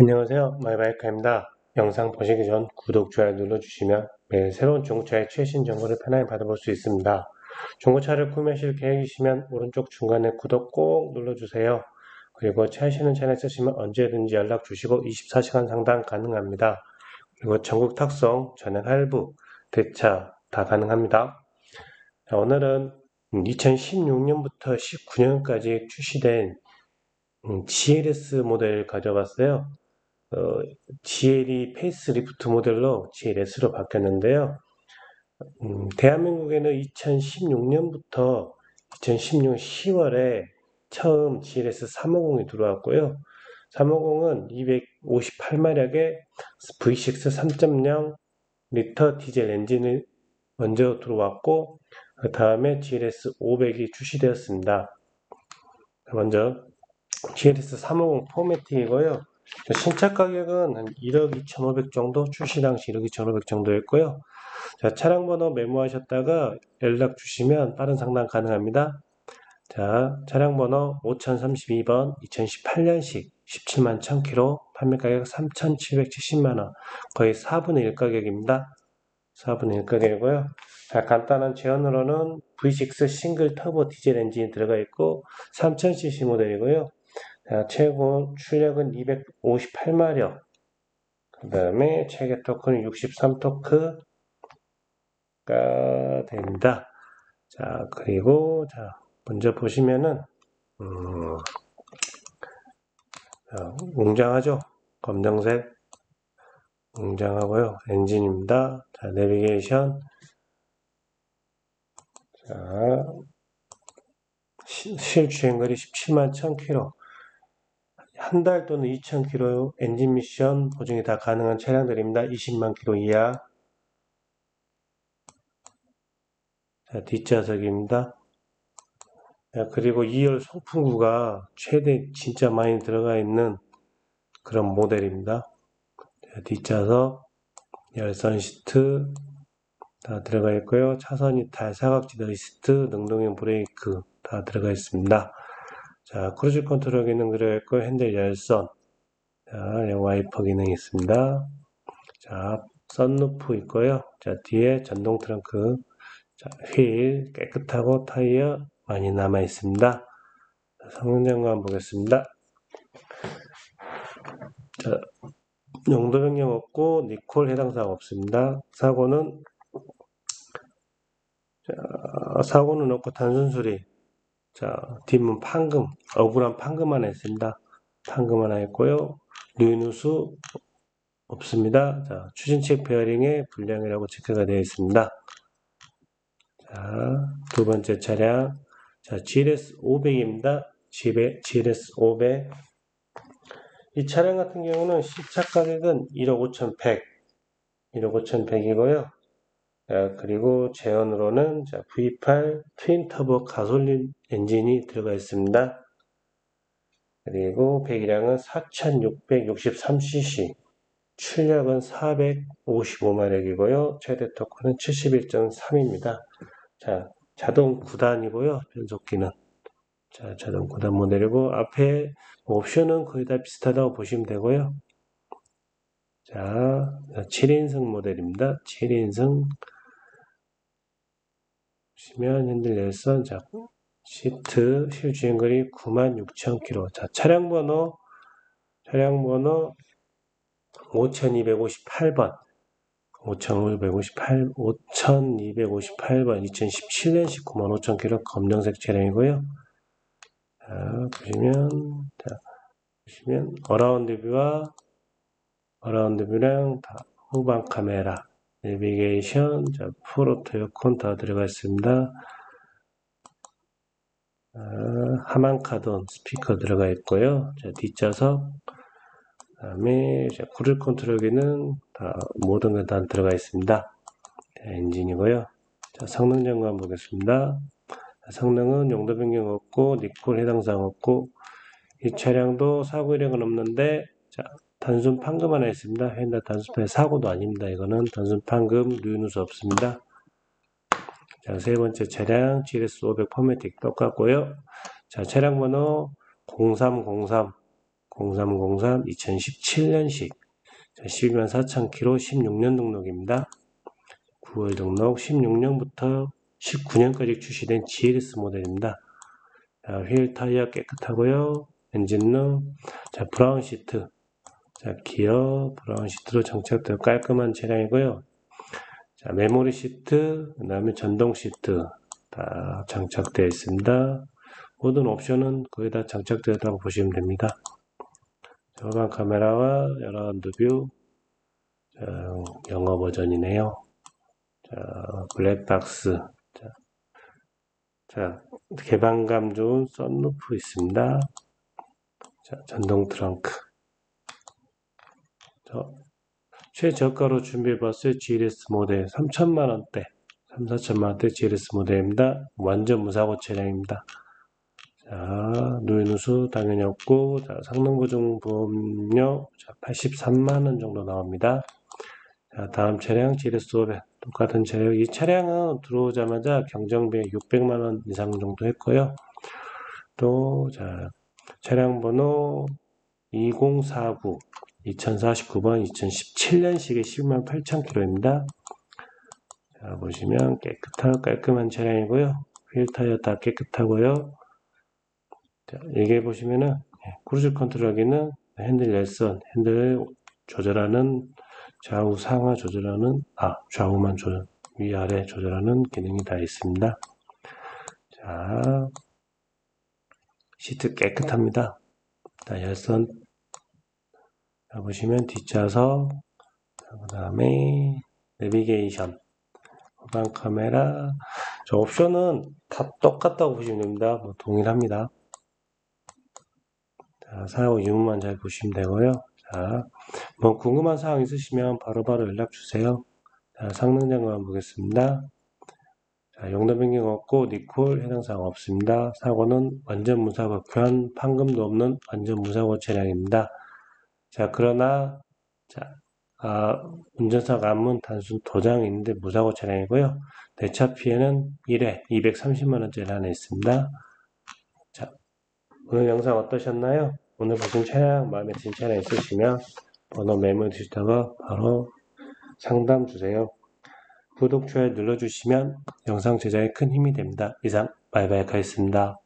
안녕하세요. 마이바이크입니다. 영상 보시기 전 구독, 좋아요 눌러주시면 매일 새로운 중고차의 최신 정보를 편하게 받아볼 수 있습니다. 중고차를 구매하실 계획이시면 오른쪽 중간에 구독 꼭 눌러주세요. 그리고 차시는 차량 있으시면 언제든지 연락 주시고 24시간 상담 가능합니다. 그리고 전국 탁송, 전액 할부, 대차 다 가능합니다. 자, 오늘은 2016년부터 19년까지 출시된 음, GLS 모델 가져봤어요. 어, GL이 페이스리프트 모델로 GLS로 바뀌었는데요. 음, 대한민국에는 2016년부터 2016년 10월에 처음 GLS 350이 들어왔고요. 350은 258마력의 V6 3.0 리터 디젤 엔진을 먼저 들어왔고 그 다음에 GLS 500이 출시되었습니다. 먼저 GLS 350 포매틱이고요. 신차 가격은 한 1억 2,500 정도, 출시 당시 1억 2,500 정도였고요. 자, 차량 번호 메모하셨다가 연락 주시면 빠른 상담 가능합니다. 자, 차량 번호 5032번 2018년식 17만 1000km, 판매 가격 3,770만 원, 거의 4분의 1 가격입니다. 4분의 1 가격이고요. 자, 간단한 제언으로는 V6 싱글 터보 디젤 엔진이 들어가 있고 3000cc 모델이고요. 자, 최고 출력은 258마력. 그 다음에 최대 토크는 63토크가 됩니다. 자, 그리고, 자, 먼저 보시면은, 음, 자, 웅장하죠? 검정색. 웅장하고요. 엔진입니다. 자, 내비게이션. 자, 실주행거리 17만 1000km. 한 달 또는 2,000km 엔진 미션 보증이 다 가능한 차량들입니다. 20만 km 이하. 자, 뒷좌석입니다. 자, 그리고 2열 송풍구가 최대 진짜 많이 들어가 있는 그런 모델입니다. 자, 뒷좌석, 열선 시트 다 들어가 있고요. 차선이 다 사각지대 시트, 능동형 브레이크 다 들어가 있습니다. 자, 크루즈 컨트롤 기능 들어있고 핸들 열선. 자, 와이퍼 기능이 있습니다. 자, 썬루프 있고요. 자, 뒤에 전동 트렁크. 자, 휠 깨끗하고 타이어 많이 남아 있습니다. 성능 점검 보겠습니다. 자, 용도 변경 없고 니콜 해당 사항 없습니다. 사고는 자, 사고는 없고 단순 수리 자, 뒷문 판금, 억울한 판금 하나 있습니다. 판금 하나 있고요. 류누수 없습니다. 자, 추진책 베어링의 불량이라고 체크가 되어 있습니다. 자, 두 번째 차량. 자, GLS 500입니다. GLS 500. 이 차량 같은 경우는 시차 가격은 1억 5,100, 1억 5,100이고요. 자, 그리고 제원으로는 자, V8 트윈 터보 가솔린 엔진이 들어가 있습니다. 그리고 배기량은 4663cc, 출력은 455마력이고요. 최대 토크는 71.3입니다. 자, 자동 9단이고요. 변속기는. 자, 자동 9단 모델이고 앞에 옵션은 거의 다 비슷하다고 보시면 되고요. 자, 7인승 모델입니다. 7인승 보시면 핸들 열선 자 시트 실 주행거리 96,000km 자 차량 번호 차량 번호 5258번. 5258 5258번. 2017년식 95,000km 검정색 차량이고요. 자 보시면 자 보시면 어라운드 뷰와 어라운드 뷰랑 다 후방 카메라 내비게이션, 자, 프로토 에어컨 다 들어가 있습니다. 아, 하만카돈 스피커 들어가 있고요. 자, 뒷좌석, 그 다음에 크루즈 컨트롤기는 다 모든 게 다 들어가 있습니다. 자, 엔진이고요. 자, 성능 점검 보겠습니다. 자, 성능은 용도 변경 없고 니콜 해당 사항 없고 이 차량도 사고 이력은 없는데 자, 단순 판금 하나 있습니다. 핸다 단순 사고도 아닙니다. 이거는 단순 판금 누유누수 없습니다. 자, 세 번째 차량 GS500 포매틱 똑같고요. 자, 차량 번호 0303 0303 2017년식 12만 4천 킬로 16년 등록입니다. 9월 등록 16년부터 19년까지 출시된 GLS 모델입니다. 자, 휠 타이어 깨끗하고요. 엔진룸, 자 브라운 시트, 자 기어 브라운 시트로 장착되어 깔끔한 차량이고요. 자 메모리 시트, 그 다음에 전동 시트 다 장착되어 있습니다. 모든 옵션은 거의 다 장착되었다고 보시면 됩니다. 후방 카메라와 여러분드 뷰, 자, 영어 버전이네요. 자, 블랙박스, 자, 자, 개방감 좋은 썬루프 있습니다. 자, 전동 트렁크. 저, 최저가로 준비해봤어요. GLS 모델 3천만원대. 3, 4천만원대 GLS 모델입니다. 완전 무사고 차량입니다. 자, 누이누수 당연히 없고, 자, 성능보증 보험료, 자, 83만원 정도 나옵니다. 자, 다음 차량 GLS 500. 똑같은 차량. 이 차량은 들어오자마자 경정비에 600만원 이상 정도 했고요. 또, 자, 차량 번호 2049, 2049번 2017년식의 10만 8천 킬로입니다. 자, 보시면 깨끗하고 깔끔한 차량이고요. 휠 타이어 다 깨끗하고요. 자, 여기에 보시면은 예, 크루즈 컨트롤하기는 핸들 열선, 핸들 조절하는 좌우 상하 조절하는 아 좌우만 조절 위아래 조절하는 기능이 다 있습니다. 자 시트 깨끗합니다. 자, 열선 자, 보시면 뒷좌석 그 다음에 내비게이션 후방 카메라 저 옵션은 다 똑같다고 보시면 됩니다. 뭐 동일합니다. 자, 사용 유무만 잘 보시면 되고요. 자, 뭐 궁금한 사항 있으시면 바로바로 연락 주세요. 자, 성능 점검 보겠습니다. 자, 용도 변경 없고 니콜 해당 사항 없습니다. 사고는 완전 무사고 교환 판금도 없는 완전 무사고 차량입니다. 자, 그러나 자, 아, 운전사 감문 단순 도장이 있는데 무사고 차량이고요. 대차 피해는 1회 230만 원짜리 하나 있습니다. 자, 오늘 영상 어떠셨나요? 오늘 보신 차량 마음에 드는 차량 있으시면 번호 메모해 주시다가 바로 상담 주세요. 구독, 좋아요 눌러주시면 영상 제작에 큰 힘이 됩니다. 이상 마이바이크였습니다.